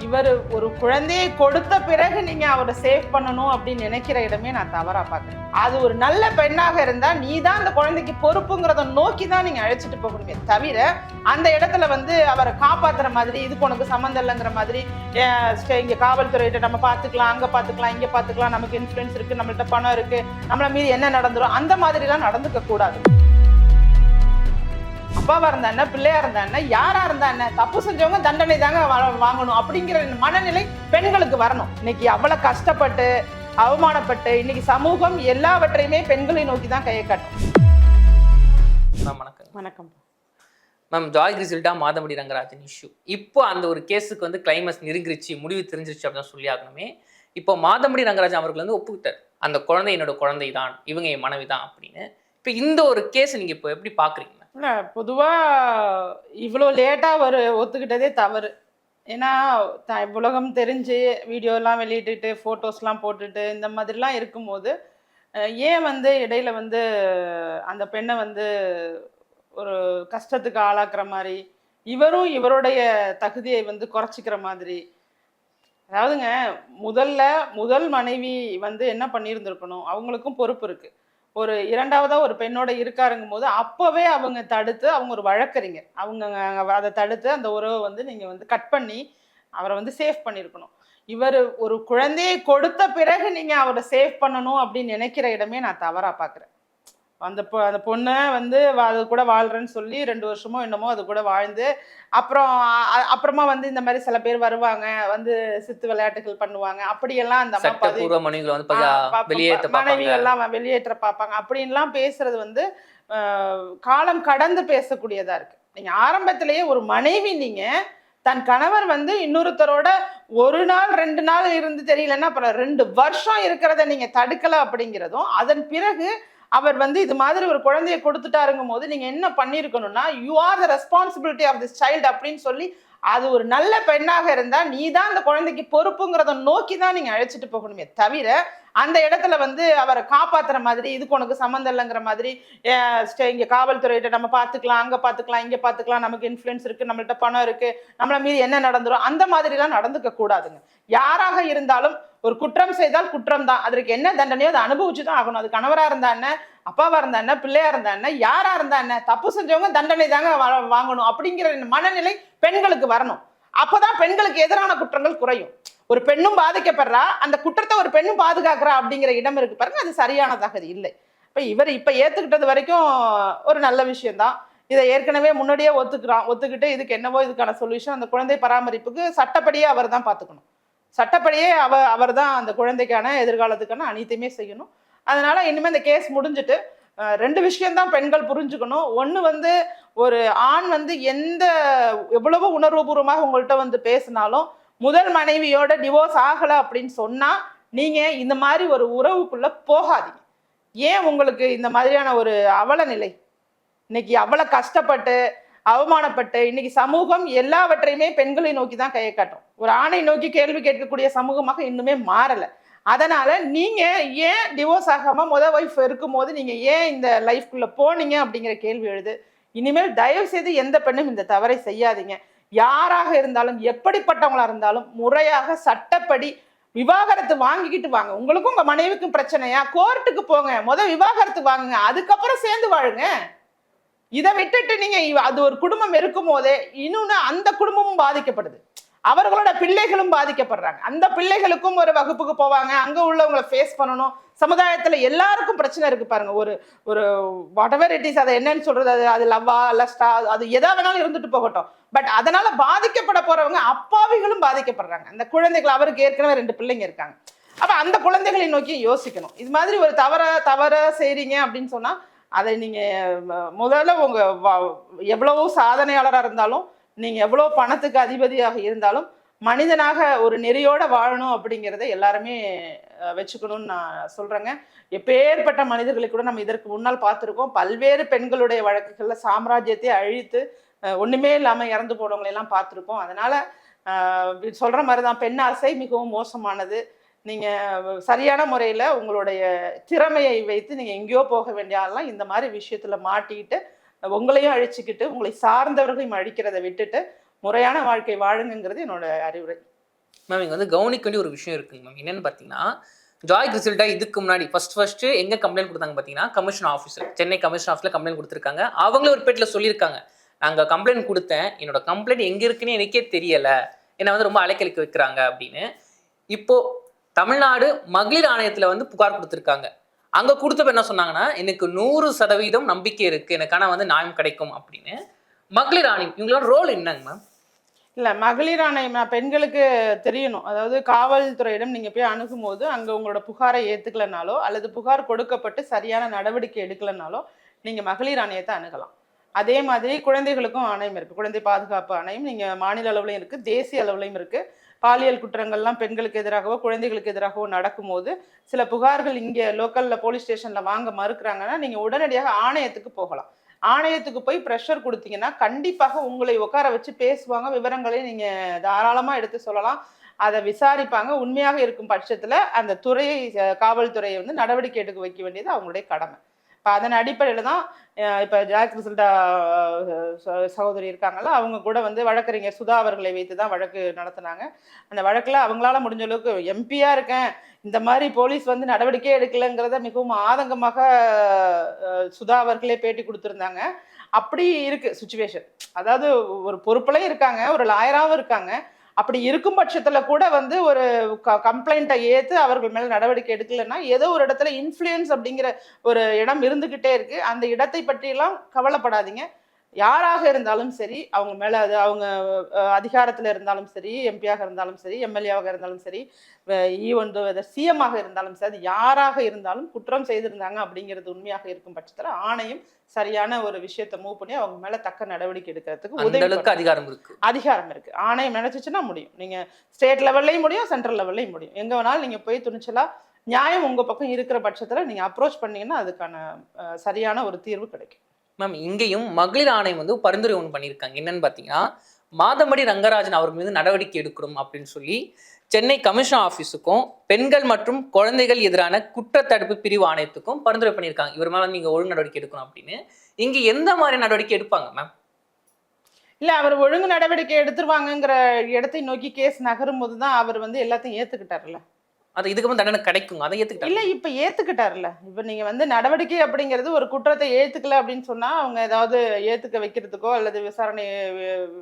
இவர் ஒரு குழந்தையை கொடுத்த பிறகு நீங்க அவரை சேவ் பண்ணணும் அப்படின்னு நினைக்கிற இடமே நான் தவறா பார்க்குறேன். அது ஒரு நல்ல பெண்ணாக இருந்தா நீ தான் அந்த குழந்தைக்கு பொறுப்புங்கிறத நோக்கி தான் நீங்க அழைச்சிட்டு போகணுமே தவிர அந்த இடத்துல வந்து அவரை காப்பாத்துற மாதிரி இதுக்கு உனக்கு சம்மந்தம் இல்லைங்கிற மாதிரி ஸ்டே- இங்க காவல்துறையிட்ட நம்ம பார்த்துக்கலாம் அங்க பார்த்துக்கலாம் இங்க பார்த்துக்கலாம் நமக்கு இன்சூரன்ஸ் இருக்கு நம்மள்ட்ட பணம் இருக்கு நம்மள மீறி என்ன நடந்துரும் அந்த மாதிரிலாம் நடந்துக்க கூடாது அப்பாவா இருந்தா என்ன பிள்ளையா இருந்தா என்ன யாரா இருந்தா என்ன தப்பு செஞ்சவங்க தண்டனை தாங்க வாங்கணும் அப்படிங்கிற மனநிலை பெண்களுக்கு வரணும். இன்னைக்கு அவ்வளவு கஷ்டப்பட்டு அவமானப்பட்டு இன்னைக்கு சமூகம் எல்லாவற்றையுமே பெண்களை நோக்கி தான் கையை காட்டும். வணக்கம். வணக்கம். Ma'am Joy Crisilda Madhampatty Rangarajan issue. இப்போ அந்த ஒரு கேஸுக்கு வந்து கிளைமஸ் நெருங்கிருச்சு முடிவு தெரிஞ்சிருச்சு அப்படின்னு சொல்லி ஆகணுமே. இப்போ மாதமடி ரங்கராஜன் அவர்கள் வந்து ஒப்புக்கிட்டார் அந்த குழந்தை என்னோட குழந்தை தான் இவங்க என் மனைவி தான் அப்படின்னு. இப்போ இந்த ஒரு கேஸ் நீங்க இப்போ எப்படி பாக்குறீங்க? இல்லை பொதுவா இவ்வளோ லேட்டா ஒரு ஒத்துக்கிட்டதே தவறு. ஏன்னா த- உலகம் தெரிஞ்சு வீடியோலாம் வெளியிட்டுட்டு ஃபோட்டோஸ்லாம் போட்டுட்டு இந்த மாதிரிலாம் இருக்கும்போது ஏன் வந்து இடையில வந்து அந்த பெண்ணை வந்து ஒரு கஷ்டத்துக்கு ஆளாக்குற மாதிரி இவரும் இவருடைய தகுதியை வந்து குறைச்சிக்கிற மாதிரி. அதாவதுங்க முதல்ல முதல் மனைவி வந்து என்ன பண்ணியிருந்திருக்கணும்? அவங்களுக்கும் பொறுப்பு இருக்குது ஒரு இரண்டாவதாக ஒரு பெண்ணோட இருக்காருங்கும் போது அப்போவே அவங்க தடுத்து அவங்க ஒரு வழக்கறிஞர். அவங்க அதை தடுத்து அந்த உறவை வந்து நீங்கள் வந்து கட் பண்ணி அவரை வந்து சேஃப் பண்ணியிருக்கணும். இவர் ஒரு குழந்தையை கொடுத்த பிறகு நீங்கள் அவரை சேவ் பண்ணணும் அப்படின்னு நினைக்கிற இடமே நான் தவறாக பார்க்குறேன். அந்த பொ அந்த பொண்ணை வந்து அது கூட வாழ்றேன்னு சொல்லி ரெண்டு வருஷமோ என்னமோ அது கூட வாழ்ந்து அப்புறம் அப்புறமா வந்து இந்த மாதிரி சில பேர் வருவாங்க வந்து சித்து விளையாட்டுகள் பண்ணுவாங்க அப்படியெல்லாம் அந்த வெளியேற்ற மனைவி பார்ப்பாங்க. எல்லாம் வெளியேற்ற பார்ப்பாங்க. அப்படின்லாம் பேசுறது வந்து காலம் கடந்து பேசக்கூடியதா இருக்கு. நீங்க ஆரம்பத்திலேயே ஒரு மனைவி நீங்க தன் கணவர் வந்து இன்னொருத்தரோட ஒரு நாள் ரெண்டு நாள் இருந்து தெரியலன்னா அப்புறம் ரெண்டு வருஷம் இருக்கிறத நீங்க தடுக்கல அப்படிங்கிறதும் அதன் பிறகு அவர் வந்து இது மாதிரி ஒரு குழந்தைய கொடுத்துட்டாருங்கும் போது நீங்க என்ன பண்ணிருக்கணும்னா you are the responsibility of this child அப்படின்னு சொல்லி அது ஒரு நல்ல பெண்ணாக இருந்தால் நீ தான் அந்த குழந்தைக்கு பொறுப்புங்கிறத நோக்கி தான் நீங்கள் அழைச்சிட்டு போகணுமே தவிர அந்த இடத்துல வந்து அவரை காப்பாற்றுற மாதிரி இதுக்கு உனக்கு சம்மந்தம் இல்லைங்கிற மாதிரி இங்கே ஸ்டே- காவல்துறையிட்ட நம்ம பார்த்துக்கலாம் அங்கே பார்த்துக்கலாம் இங்கே பார்த்துக்கலாம் நமக்கு இன்ஃப்ளூயன்ஸ் இருக்கு நம்மள்ட்ட பணம் இருக்கு நம்மளை மீறி என்ன நடந்துரும் அந்த மாதிரிலாம் நடந்துக்க கூடாதுங்க. யாராக இருந்தாலும் ஒரு குற்றம் செய்தால் குற்றம் தான் அதற்கு என்ன தண்டனையோ அதை அனுபவிச்சு தான் ஆகணும். அது கணவராக இருந்தா என்ன? அப்பாவா இருந்தா என்ன பிள்ளையா இருந்தா என்ன யாரா இருந்தா என்ன தப்பு செஞ்சவங்க தண்டனை தாங்க வாங்கணும் அப்படிங்கிற மனநிலை பெண்களுக்கு வரணும். அப்பதான் பெண்களுக்கு எதிரான குற்றங்கள் குறையும். ஒரு பெண்ணும் பாதிக்கப்படுறா அந்த குற்றத்தை ஒரு பெண்ணும் பாதுகாக்கிறா அப்படிங்கிற இடம் இருக்கு பாருங்க அது சரியானதாக அது இல்லை. இப்ப இவர் இப்ப ஏத்துக்கிட்டது வரைக்கும் ஒரு நல்ல விஷயம்தான். இதை ஏற்கனவே முன்னாடியே ஒத்துக்கிறான் ஒத்துக்கிட்டு இதுக்கு என்னவோ இதுக்கான சொல்யூஷன் அந்த குழந்தை பராமரிப்புக்கு சட்டப்படியே அவர் தான் பார்த்துக்கணும் சட்டப்படியே அவ அவர் தான் அந்த குழந்தைக்கான எதிர்காலத்துக்கான அனைத்தையுமே செய்யணும். அதனால இனிமேல் இந்த கேஸ் முடிஞ்சுட்டு ரெண்டு விஷயம்தான் பெண்கள் புரிஞ்சுக்கணும். ஒன்று வந்து ஒரு ஆண் வந்து எந்த எவ்வளவு உணர்வுபூர்வமாக உங்கள்கிட்ட வந்து பேசினாலும் முதல் மனைவியோட டிவோர்ஸ் ஆகலை அப்படின்னு சொன்னால் நீங்கள் இந்த மாதிரி ஒரு உறவுக்குள்ளே போகாதீங்க. ஏன் உங்களுக்கு இந்த மாதிரியான ஒரு அவல நிலை? இன்னைக்கு அவ்வளோ கஷ்டப்பட்டு அவமானப்பட்டு இன்னைக்கு சமூகம் எல்லாவற்றையுமே பெண்களை நோக்கி தான் கையை காட்டும். ஒரு ஆணை நோக்கி கேள்வி கேட்கக்கூடிய சமூகமாக இன்னுமே மாறலை. அதனால் நீங்கள் ஏன் டிவோர்ஸ் ஆகாமல் மொதல் ஒய்ஃப் இருக்கும்போது நீங்கள் ஏன் இந்த லைஃப்குள்ளே போனீங்க அப்படிங்கிற கேள்வி எழுது. இனிமேல் தயவு செய்து எந்த பெண்ணும் இந்த தவறை செய்யாதீங்க. யாராக இருந்தாலும் எப்படிப்பட்டவங்களாக இருந்தாலும் முறையாக சட்டப்படி விவாகரத்து வாங்கிக்கிட்டு வாங்க. உங்களுக்கும் உங்கள் மனைவிக்கும் பிரச்சனையா? கோர்ட்டுக்கு போங்க. முதல் விவாகரத்து வாங்குங்க. அதுக்கப்புறம் சேர்ந்து வாழுங்க. இதை விட்டுட்டு நீங்கள் அது ஒரு குடும்பம் இருக்கும் போதே இன்னொன்று அந்த குடும்பமும் பாதிக்கப்படுது. அவர்களோட பிள்ளைகளும் பாதிக்கப்படுறாங்க. அந்த பிள்ளைகளுக்கும் ஒரு வகுப்புக்கு போவாங்க. அங்கே உள்ளவங்களை ஃபேஸ் பண்ணணும். சமுதாயத்தில் எல்லாருக்கும் பிரச்சனை இருக்கு பாருங்க. ஒரு ஒரு வாட் இட் இஸ் அதை என்னன்னு சொல்றது அது அது லவ்வா லஸ்டா அது எதா வேணாலும் இருந்துட்டு போகட்டும். பட் அதனால பாதிக்கப்பட போறவங்க அப்பாவிகளும் பாதிக்கப்படுறாங்க. அந்த குழந்தைகள் அவருக்கு ஏற்கனவே ரெண்டு பிள்ளைங்க இருக்காங்க. அப்ப அந்த குழந்தைகளை நோக்கி யோசிக்கணும். இது மாதிரி ஒரு தவற தவற செய்றீங்க அப்படின்னு சொன்னா அதை நீங்க முதல்ல உங்க வ- எவ்வளவோ சாதனையாளராக இருந்தாலும் நீங்க எவ்வளவு பணத்துக்கு அதிபதியாக இருந்தாலும் மனிதனாக ஒரு நெறியோட வாழணும் அப்படிங்கிறத எல்லாருமே வச்சுக்கணும்னு நான் சொல்றேங்க. எப்பேற்பட்ட மனிதர்களை கூட நம்ம இதற்கு முன்னால் பார்த்துருக்கோம். பல்வேறு பெண்களுடைய வழக்குகளில் சாம்ராஜ்யத்தை அழித்து ஒன்றுமே ஒண்ணுமே இறந்து போனவங்களெல்லாம் பார்த்துருக்கோம். அதனால சொல்கிற சொல்ற மாதிரி தான் பெண் ஆசை மிகவும் மோசமானது. நீங்க சரியான முறையில உங்களுடைய திறமையை வைத்து நீங்க எங்கேயோ போக வேண்டிய ஆள்லாம் இந்த மாதிரி விஷயத்துல மாட்டிக்கிட்டு உங்களையும் அழிச்சுக்கிட்டு உங்களை சார்ந்தவர்களையும் அழிக்கிறதை விட்டுட்டு முறையான வாழ்க்கை வாழுங்கிறது என்னோட அறிவுரை. மேம் இங்கே வந்து கவனிக்க வேண்டிய ஒரு விஷயம் இருக்குங்க மேம் என்னன்னு பார்த்தீங்கன்னா ஜாய் கிரிசில்டா இதுக்கு முன்னாடி ஃபர்ஸ்ட் ஃபர்ஸ்ட் எங்க கம்ப்ளைண்ட் கொடுத்தாங்க பார்த்தீங்கன்னா கமிஷன் ஆஃபீஸில் சென்னை கமிஷன் ஆஃபீஸில் கம்ப்ளைண்ட் கொடுத்துருக்காங்க. அவங்களே ஒரு பேட்டில் சொல்லியிருக்காங்க. நாங்கள் கம்ப்ளைண்ட் கொடுத்தேன். என்னோட கம்ப்ளைண்ட் எங்கே இருக்குன்னு எனக்கே தெரியலை. என்னை வந்து ரொம்ப அலைக்கழிக்க வைக்கிறாங்க அப்படின்னு. இப்போ தமிழ்நாடு மகளிர் ஆணையத்தில் வந்து புகார் கொடுத்துருக்காங்க. அங்கே கொடுத்தப்ப என்ன சொன்னாங்கன்னா எனக்கு நூறு சதவீதம் நம்பிக்கை இருக்கு எனக்கான வந்து நியாயம் கிடைக்கும் அப்படின்னு. மகளிர் ஆணையம் இவங்களோட ரோல் என்னங்க மேம் இல்ல மகளிர் ஆணையம் நான் பெண்களுக்கு தெரியணும். அதாவது காவல்துறையிடம் நீங்க போய் அணுகும் போது அங்க உங்களோட புகாரை ஏத்துக்கலனாலோ அல்லது புகார் கொடுக்கப்பட்டு சரியான நடவடிக்கை எடுக்கலனாலோ நீங்க மகளிர் ஆணையத்தை அணுகலாம். அதே மாதிரி குழந்தைகளுக்கும் ஆணையம் இருக்கு. குழந்தை பாதுகாப்பு ஆணையம் நீங்க மாநில அளவுலையும் இருக்கு தேசிய அளவுலையும் இருக்கு. பாலியல் குற்றங்கள்லாம் பெண்களுக்கு எதிராகவோ குழந்தைகளுக்கு எதிராகவோ நடக்கும்போது சில புகார்கள் இங்கே லோக்கலில் போலீஸ் ஸ்டேஷனில் வாங்க மறுக்கிறாங்கன்னா நீங்கள் உடனடியாக ஆணையத்துக்கு போகலாம். ஆணையத்துக்கு போய் ப்ரெஷர் கொடுத்தீங்கன்னா கண்டிப்பாக உங்களை உட்கார வச்சு பேசுவாங்க விவரங்களை நீங்கள் தாராளமாக எடுத்து சொல்லலாம். அதை விசாரிப்பாங்க. உண்மையாக இருக்கும் பட்சத்தில் அந்த துறையை காவல்துறையை வந்து நடவடிக்கை எடுக்க வைக்க வேண்டியது அவங்களுடைய கடமை. இப்போ அதன் அடிப்படையில் தான் இப்போ இப்ப ஜாக் ரிசல்டா சகோதரி இருக்காங்கல்ல அவங்க கூட வந்து வழக்கறிஞர் சுதா அவர்களை வைத்து தான் வழக்கு நடத்தினாங்க. அந்த வழக்கில் அவங்களால முடிஞ்ச அளவுக்கு எம்பியாக இருக்கேன் இந்த மாதிரி போலீஸ் வந்து நடவடிக்கை எடுக்கலைங்கிறத மிகவும் ஆதங்கமாக சுதா அவர்களே பேட்டி கொடுத்துருந்தாங்க. அப்படி இருக்குது சுச்சுவேஷன் அதாவது ஒரு பொறுப்புலையும் இருக்காங்க ஒரு லாயராகவும் இருக்காங்க. அப்படி இருக்கும் பட்சத்தில் கூட வந்து ஒரு க கம்ப்ளைண்ட்டை ஏற்று அவர்கள் மேலே நடவடிக்கை எடுக்கலைன்னா ஏதோ ஒரு இடத்துல இன்ஃப்ளூயன்ஸ் அப்படிங்கிற ஒரு இடம் இருந்துக்கிட்டே இருக்குது அந்த இடத்தை பற்றியெல்லாம் கவலைப்படாதீங்க. யாராக இருந்தாலும் சரி அவங்க மேல அது அவங்க அதிகாரத்துல இருந்தாலும் சரி எம்பியாக இருந்தாலும் சரி எம்எல்ஏவாக இருந்தாலும் சரி ஈவன் சிஎம்மாக இருந்தாலும் சரி அது யாராக இருந்தாலும் குற்றம் செய்திருந்தாங்க அப்படிங்கிறது உண்மையாக இருக்கும் பட்சத்துல ஆணையம் சரியான ஒரு விஷயத்தை மூவ் பண்ணி அவங்க மேல தக்க நடவடிக்கை எடுக்கிறதுக்கு அந்த உதவி அளவுக்கு அதிகாரம் இருக்கு. அதிகாரம் இருக்கு. ஆணையம் நினைச்சுச்சுன்னா முடியும். நீங்க ஸ்டேட் லெவல்லையும் முடியும் சென்ட்ரல் லெவல்லையும் முடியும். எங்க வேணாலும் நீங்க போய் துணிச்சலா நியாயம் உங்க பக்கம் இருக்கிற பட்சத்துல நீங்க அப்ரோச் பண்ணீங்கன்னா அதுக்கான சரியான ஒரு தீர்வு கிடைக்கும். மேம் இங்கேயும் மகளிர் ஆணையம் வந்து பரிந்துரை ஒன்று பண்ணியிருக்காங்க. என்னன்னு பார்த்தீங்கன்னா மாதம்படி ரங்கராஜன் அவர் மீது நடவடிக்கை எடுக்கணும் அப்படின்னு சொல்லி சென்னை கமிஷன் ஆஃபீஸுக்கும் பெண்கள் மற்றும் குழந்தைகள் எதிரான குற்றத்தடுப்பு பிரிவு ஆணையத்துக்கும் பரிந்துரை பண்ணியிருக்காங்க. இவர் மேலே நீங்கள் ஒழுங்கு நடவடிக்கை எடுக்கணும் அப்படின்னு. இங்கே எந்த மாதிரி நடவடிக்கை எடுப்பாங்க மேம் இல்லை அவர் ஒழுங்கு நடவடிக்கை எடுத்துருவாங்கங்கிற இடத்தை நோக்கி கேஸ் நகரும் போது தான் அவர் வந்து எல்லாத்தையும் ஏற்றுக்கிட்டார்ல அது இதுக்கப்புறம் தண்டனை கிடைக்கும் அதை ஏற்றுக்கிட்டாங்க இல்ல இப்ப ஏத்துக்கிட்டாருல்ல. இப்ப நீங்க வந்து நடவடிக்கை அப்படிங்கிறது ஒரு குற்றத்தை ஏத்துக்கல அப்படின்னு சொன்னா அவங்க ஏதாவது ஏத்துக்க வைக்கிறதுக்கோ அல்லது விசாரணை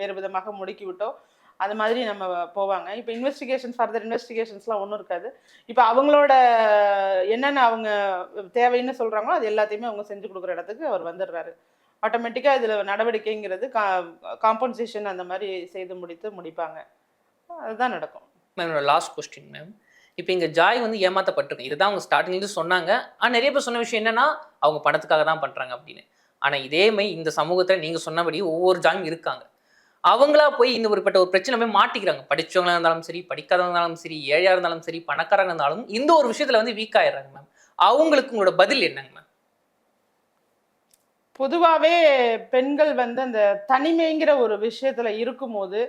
வேறு விதமாக முடுக்கி விட்டோ அது மாதிரி நம்ம போவாங்க. இப்போ இன்வெஸ்டிகேஷன் ஃபர்தர் இன்வெஸ்டிகேஷன்ஸ்லாம் ஒன்றும் இருக்காது. இப்போ அவங்களோட என்னென்ன அவங்க தேவைன்னு சொல்றாங்களோ அது எல்லாத்தையுமே அவங்க செஞ்சு கொடுக்குற இடத்துக்கு அவர் வந்துடுறாரு. ஆட்டோமேட்டிக்காக இதில் நடவடிக்கைங்கிறது கா காம்பன்சேஷன் அந்த மாதிரி செய்து முடித்து முடிப்பாங்க. அதுதான் நடக்கும். மேம் லாஸ்ட் கொஸ்டின் மேம் இப்போ இங்கே ஜாய் வந்து ஏமாத்தப்பட்டிருக்கு இதுதான் அவங்க ஸ்டார்டிங்லேருந்து சொன்னாங்க. ஆனால் நிறைய பேர் சொன்ன விஷயம் என்னன்னா அவங்க பணத்துக்காக தான் பண்ணுறாங்க அப்படின்னு. ஆனால் இதே மாதிரி இந்த சமூகத்தில் நீங்கள் சொன்னபடி ஒவ்வொரு ஜாயும் இருக்காங்க. அவங்களா போய் இந்த ஒருப்பட்ட ஒரு பிரச்சனை போய் மாட்டிக்கிறாங்க. படிச்சவங்களா இருந்தாலும் சரி படிக்காதவங்க இருந்தாலும் சரி ஏழையாக இருந்தாலும் சரி பணக்காரங்க இருந்தாலும் இந்த ஒரு விஷயத்தில் வந்து வீக் ஆயிடுறாங்க மேம் அவங்களுக்கு உங்களோட பதில் என்னங்க மேம் பொதுவாகவே பெண்கள் வந்து அந்த தனிமைங்கிற ஒரு விஷயத்தில் இருக்கும்போது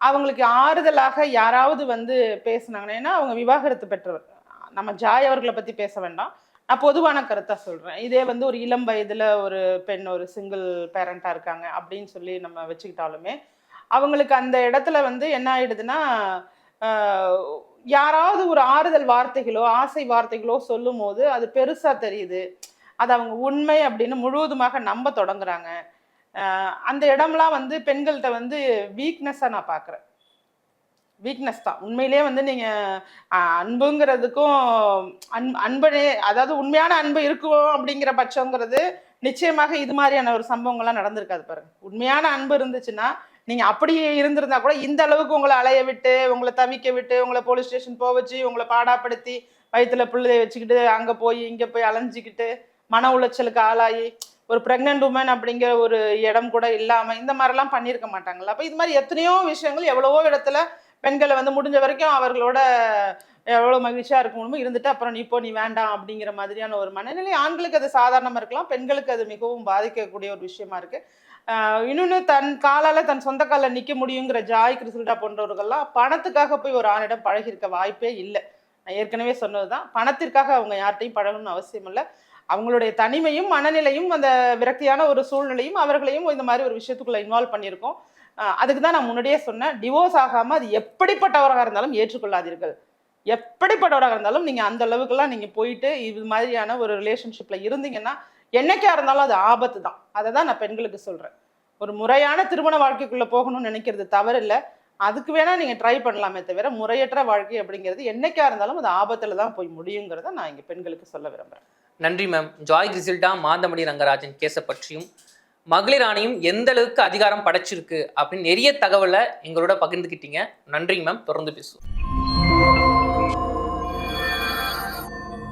அவங்களுக்கு ஆறுதலாக யாராவது வந்து பேசுனாங்கன்னா ஏன்னா அவங்க விவாகரத்து பெற்றவர். நம்ம ஜாய் அவர்களை பற்றி பேச வேண்டாம். நான் பொதுவான கருத்தாக சொல்கிறேன் இதே வந்து ஒரு இளம் வயதில் ஒரு பெண் ஒரு சிங்கிள் பேரண்ட்டாக இருக்காங்க அப்படின்னு சொல்லி நம்ம வச்சுக்கிட்டாலுமே அவங்களுக்கு அந்த இடத்துல வந்து என்ன ஆயிடுதுன்னா யாராவது ஒரு ஆறுதல் வார்த்தைகளோ ஆசை வார்த்தைகளோ சொல்லும் போது அது பெருசாக தெரியுது. அது அவங்க உண்மை அப்படின்னு முழுவதுமாக நம்ப தொடங்குறாங்க. அந்த இடம்லாம் வந்து பெண்கள்கிட்ட வந்து வீக்னஸாக நான் பார்க்குறேன். வீக்னஸ் தான். உண்மையிலேயே வந்து நீங்கள் அன்புங்கிறதுக்கும் அன் அன்பனே அதாவது உண்மையான அன்பு இருக்கும் அப்படிங்கிற பட்சங்கிறது நிச்சயமாக இது மாதிரியான ஒரு சம்பவங்கள்லாம் நடந்திருக்காது பாருங்க. உண்மையான அன்பு இருந்துச்சுன்னா நீங்கள் அப்படியே இருந்திருந்தா கூட இந்த அளவுக்கு உங்களை அலைய விட்டு உங்களை தவிக்க விட்டு உங்களை போலீஸ் ஸ்டேஷன் போக வச்சு உங்களை பாடாப்படுத்தி வயிற்றுல பிள்ளைய வச்சுக்கிட்டு அங்கே போய் இங்கே போய் அலைஞ்சிக்கிட்டு மன உளைச்சலுக்கு ஆளாகி ஒரு ப்ரெக்னென்ட் உமன் அப்படிங்கிற ஒரு இடம் கூட இல்லாமல் இந்த மாதிரிலாம் பண்ணியிருக்க மாட்டாங்கல்ல. அப்போ இது மாதிரி எத்தனையோ விஷயங்கள் எவ்வளவோ இடத்துல பெண்களை வந்து முடிஞ்ச வரைக்கும் அவர்களோட எவ்வளோ மகிழ்ச்சியாக இருக்க முடியுமோ இருந்துட்டு அப்புறம் நீ போ நீ வேண்டாம் அப்படிங்கிற மாதிரியான ஒரு மனநிலை ஆண்களுக்கு அது சாதாரணமாக இருக்கலாம். பெண்களுக்கு அது மிகவும் பாதிக்கக்கூடிய ஒரு விஷயமா இருக்குது இன்னொன்று தன் காலால் தன் சொந்த காலில் நிற்க முடியுங்கிற ஜாய் கிறிஸ்டா போன்றவர்கள்லாம் பணத்துக்காக போய் ஒரு ஆணிடம் பழகியிருக்க வாய்ப்பே இல்லை. நான் ஏற்கனவே சொன்னது தான் பணத்திற்காக அவங்க யார்கிட்டையும் பழகணும்னு அவசியம் இல்லை அவங்களுடைய தனிமையும் மனநிலையும் அந்த விரக்தியான ஒரு சூழ்நிலையும் அவர்களையும் இந்த மாதிரி ஒரு விஷயத்துக்குள்ள இன்வால்வ் பண்ணியிருக்கோம். அதுக்கு தான் நான் முன்னாடியே சொன்னேன் டிவோர்ஸ் ஆகாம அது எப்படிப்பட்டவராக இருந்தாலும் ஏற்றுக்கொள்ளாதீர்கள். எப்படிப்பட்டவராக இருந்தாலும் நீங்க அந்த அளவுக்குலாம் நீங்க போயிட்டு இது மாதிரியான ஒரு ரிலேஷன்ஷிப்ல இருந்தீங்கன்னா என்னைக்கா இருந்தாலும் அது ஆபத்து தான். அதை தான் நான் பெண்களுக்கு சொல்றேன். ஒரு முறையான திருமண வாழ்க்கைக்குள்ள போகணும்னு நினைக்கிறது தவறு இல்லை அதுக்கு வேணா நீங்க ட்ரை பண்ணலாமே தவிர முறையற்ற வாழ்க்கை அப்படிங்கிறது என்னைக்கா இருந்தாலும் அது ஆபத்துல தான் போய் முடியுங்கிறத நான் இங்க பெண்களுக்கு சொல்ல விரும்புறேன். நன்றி மேம் ஜாய் கிரிசில்டா மாந்தமணி ரங்கராஜன் கேஸை பற்றியும் மகளிர் ஆணையம் எந்த அளவுக்கு அதிகாரம் படைச்சிருக்கு அப்படின்னு நிறைய தகவலை எங்களோட பகிர்ந்துக்கிட்டீங்க நன்றிங்க மேம் தொடர்ந்து பேசுவோம்.